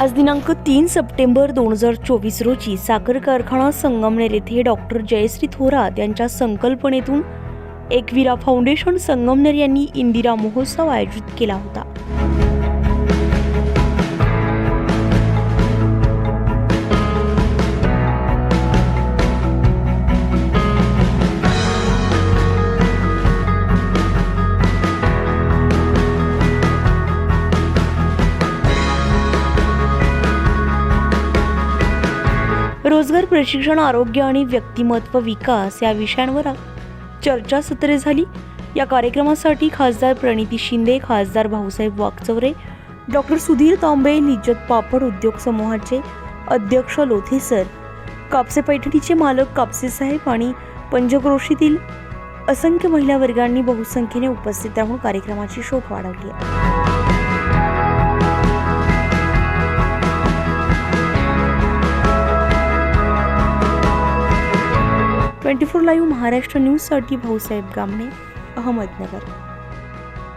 आज दिनांक तीन सप्टेंबर दोन हजार चोवीस रोजी साखर कारखाना संगमनेर येथे डॉक्टर जयश्री थोरात यांच्या संकल्पनेतून एकविरा फाउंडेशन संगमनेर यांनी इंदिरा महोत्सव आयोजित केला होता. रोजगार प्रशिक्षण आरोग्य आणि व्यक्तिमत्व विकास या विषयांवर चर्चासत्रे झाली. या कार्यक्रमासाठी खासदार प्रणिती शिंदे खासदार भाऊसाहेब वाकचौरे डॉक्टर सुधीर तांबे निजत पापड उद्योग समूहाचे अध्यक्ष लोथे सर कापसे पैठणीचे मालक कापसे साहेब आणि पंचक्रोशीतील असंख्य महिला वर्गांनी बहुसंख्येने उपस्थित राहून कार्यक्रमाची शोभ वाढवली आहे. ट्वेंटी फोर लाईव्ह महाराष्ट्र न्यूजसाठी भाऊसाहेब गामणे अहमदनगर.